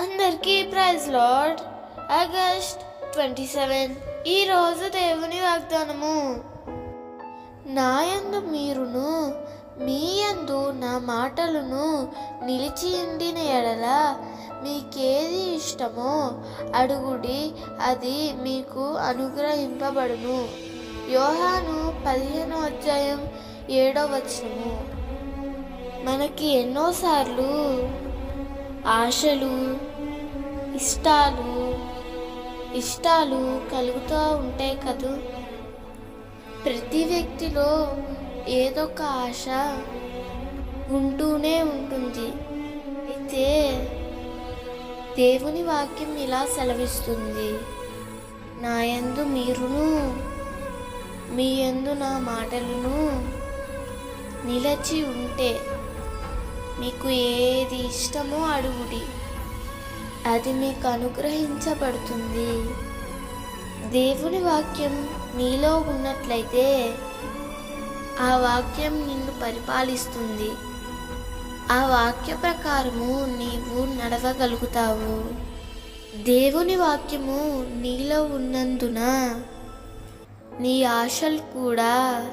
అందరికీ praise lord August twenty seven ఈరోజు దేవుని వాగ్దానము. నాయందు మీరును మీ యందు నా మాటలను నిలిచి ఉండిన ఎడల మీకేది ఇష్టమో అడుగుడి అది మీకు అనుగ్రహింపబడును. యోహాను పదిహేను అధ్యాయం ఏడవ వచనము. మనకి ఎన్నోసార్లు ఆశలు ఇష్టాలు ఇష్టాలు కలుగుతూ ఉంటాయి కదూ? ప్రతి వ్యక్తిలో ఏదో ఒక ఆశ ఉంటూనే ఉంటుంది. అయితే దేవుని వాక్యం ఇలా సెలవిస్తుంది. నా యందు మీరును మీ యందు నా మాటలను నిలచి ఉంటే మీకు ఏది ఇష్టమో అడుగుడి. అది మీకు అనుగ్రహించబడుతుంది. దేవుని వాక్యం నీలో ఉన్నట్లయితే ఆ వాక్యం నిన్ను పరిపాలిస్తుంది. ఆ వాక్య ప్రకారము నీవు నడవగలుగుతావు. దేవుని వాక్యము నీలో ఉన్నందున నీ ఆశలు కూడా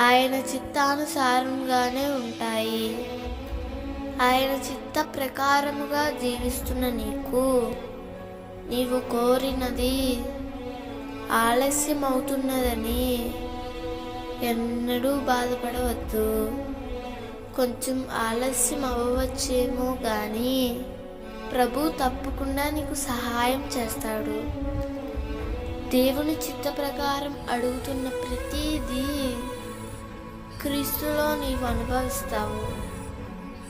ఆయన చిత్తానుసారంగానే ఉంటాయి. ఆయన చిత్త ప్రకారముగా జీవిస్తున్న నీకు. నీవు కోరినది ఆలస్యం అవుతున్నదని ఎన్నడూ బాధపడవద్దు. కొంచెం ఆలస్యం అవ్వవచ్చేమో కానీ ప్రభు తప్పకుండా నీకు సహాయం చేస్తాడు. దేవుని చిత్త ప్రకారం అడుగుతున్న ప్రతిదీ క్రీస్తులో నీవు అనుభవిస్తావు.